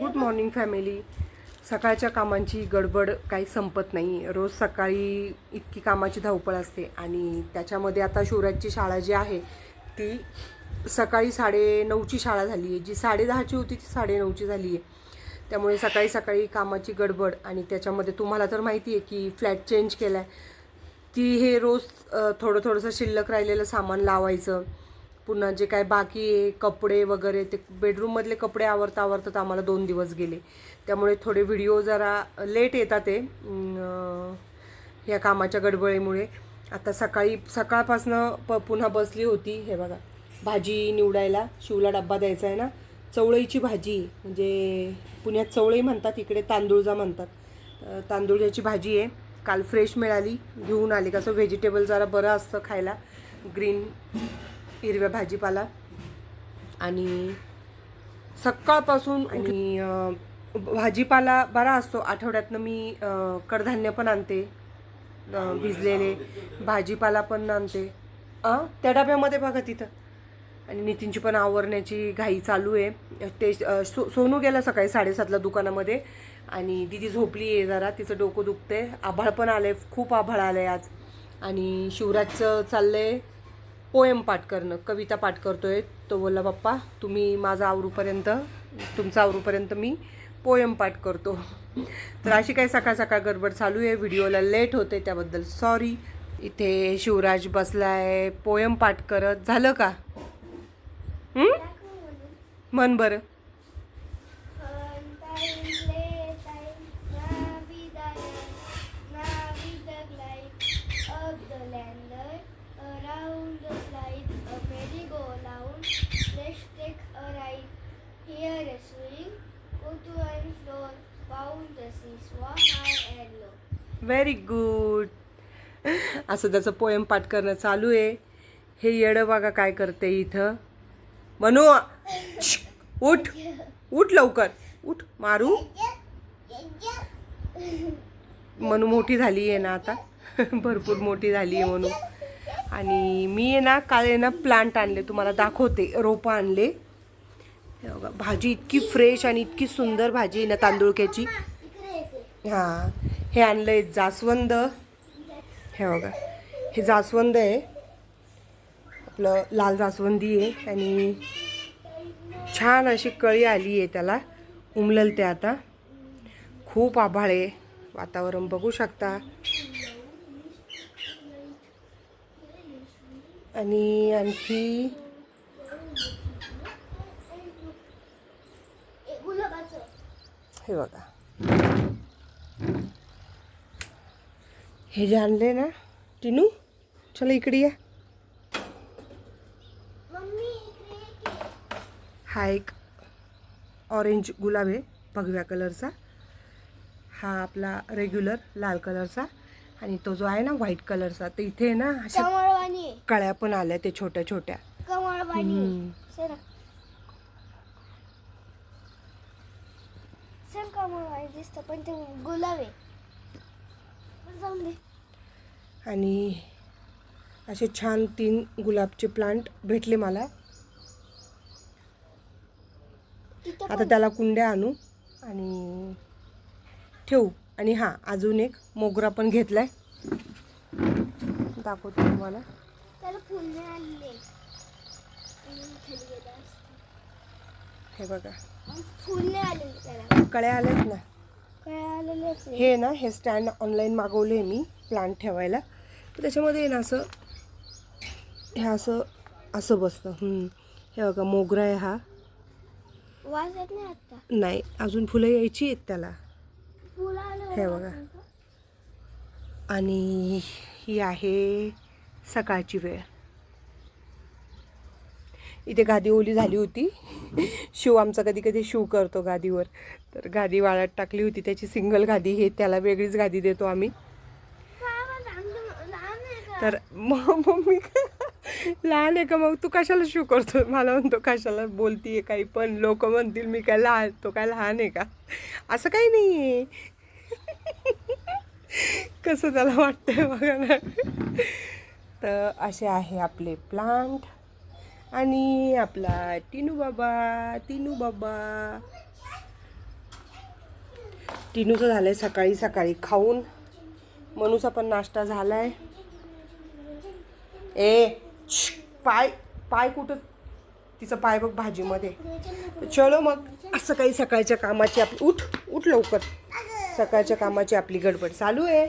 Good morning family सकाळच्या कामांची गडबड काही संपत नाही. रोज सकाळी इतकी कामाची धावपळ असते आणि त्याच्यामध्ये आता शिवराजची शाळा जी आहे ती सकाळी साडे नऊची शाळा झाली आहे. जी साडे दहाची होती ती साडे नऊची झाली आहे. त्यामुळे सकाळी सकाळी कामाची गडबड आणि त्याच्यामध्ये तुम्हाला तर माहिती आहे की फ्लॅट चेंज केला आहे ती हे रोज थोडं थोडंसं शिल्लक राहिलेलं सामान लावायचं. पुन्हा जे काय बाकी आहे कपडे वगैरे ते बेडरूममधले कपडे आवरता आवरतात आम्हाला दोन दिवस गेले. त्यामुळे थोडे व्हिडिओ जरा लेट येतात ते ह्या कामाच्या गडबडीमुळे. आता सकाळी सकाळपासनं प पुन्हा बसली होती हे बघा भाजी निवडायला. शिवला डब्बा द्यायचा आहे ना चवळीची भाजी म्हणजे पुण्यात चवळी म्हणतात इकडे तांदूळजा म्हणतात. अं, तांदूळजाची भाजी आहे काल फ्रेश मिळाली घेऊन आली कसं व्हेजिटेबल जरा बरं असतं खायला ग्रीन हिरव्या भाजीपाला आणि सकाळपासून आणि भाजीपाला बरा असतो. आठवड्यातनं मी कडधान्य पण आणते. भिजलेले भाजीपाला पण आणते. आ त्या डब्यामध्ये बघा तिथं. आणि नितीनची पण आवरण्याची घाई चालू आहे. ते सो सोनू गेला सकाळी साडेसातला दुकानामध्ये. आणि दिदी झोपली आहे जरा. तिचं डोकं दुखते आभाळ पण आलंय. खूप आभाळ आलंय आज. आणि शिवराजचं चाललंय. पोएम पाठ करणं कविता पाठ करतोय. तो बोलला पप्पा तुम्ही माझा आवरूपर्यंत तुमचा आवरूपर्यंत मी पोएम पाठ करतो. तर अशी काही सकाळ सकाळ गडबड चालू आहे. व्हिडिओला लेट होते त्याबद्दल सॉरी इथे शिवराज बसला आहे पोयम पाठ करत. झालं का? मन बरं. Down the slide, a merry-go-round. Let's take a ride. Here a swing, go to and floor, bound the seesaw high and low. Very good असं त्याचं पोयम पाठ करणं चालू आहे हे येडं बघा काय करते इथं म्हणू श्श, उठ उठ लवकर उठ मारू मनू मोठी झाली आहे ना आता भरपूर मोठी झाली आहे म्हणू आणि मी आहे ना काल आहे ना प्लांट आणले तुम्हाला दाखवते. रोपं आणले. हे बघा भाजी इतकी फ्रेश आणि इतकी सुंदर भाजी आहे ना तांदुळक्याची. हां हे आणलं आहे जास्वंद. हे बघा हे जास्वंद आहे. आपलं लाल जास्वंदी आहे आणि छान अशी कळी आली आहे त्याला. उमलल ते आता. खूप आभाळ आहे वातावरण बघू शकता. आणि आणखी हे बघा. हे जे आणले ना टिनू चला इकडे या. हा एक ऑरेंज गुलाब आहे भगव्या कलरचा हा आपला रेग्युलर लाल कलरचा आणि तो जो आहे ना व्हाईट कलरचा तर इथे ना अशा कमळवाणी. आहे. कळ्या पण आल्या ते छोट्या छोट्या. कमळवाणी. आहे. हम्म. सर सर कमळवाणी दिसतं पण ते गुलाब आहे. बरं, जाऊन दे. आणि असे छान तीन गुलाबचे प्लांट भेटले मला. आता त्याला कुंड्या आणू आणि ठेवू. आणि हां अजून एक मोगरा पण घेतलाय. दाखवते तुम्हाला. हे बघा. कळ्या आल्याच ना? हे ना हे स्टँड ऑनलाईन मागवले मी प्लांट ठेवायला. तर त्याच्यामध्ये आहे ना असं हे असं असं बसतं. हे बघा मोगरा आहे हा. वास येत नाही आता. नाही अजून फुलं यायची आहेत त्याला. हे बघा. आणि ही आहे सकाळची वेळ. इथे गादी ओली झाली होती. शिव आमचा कधी कधी शिव करतो गादीवर. तर गादी वाळत टाकली होती. त्याची सिंगल गादी हे त्याला वेगळीच गादी देतो आम्ही. तर मग मम्मी लहान आहे का मग तू कशाला शू करतो? मला म्हणतो कशाला बोलतीये काही पण लोक म्हणतील मी काय लहान तो काय लहान आहे का? असं काही नाही आहे कसं त्याला वाटतंय बघा ना. तर असे आहे आपले प्लांट आणि आपला टिनू बाबा तिनू बाबा. टिनूचं आहे सकाळी सकाळी खाऊन. मनूचा पण नाश्ता झाला आहे ए पाय पाय कुठं? तिचं पाय बघ भाजीमध्ये. चलो मग असं काही सकाळच्या कामाची आपली उठ उठ लवकर. सकाळच्या कामाची आपली गडबड चालू आहे.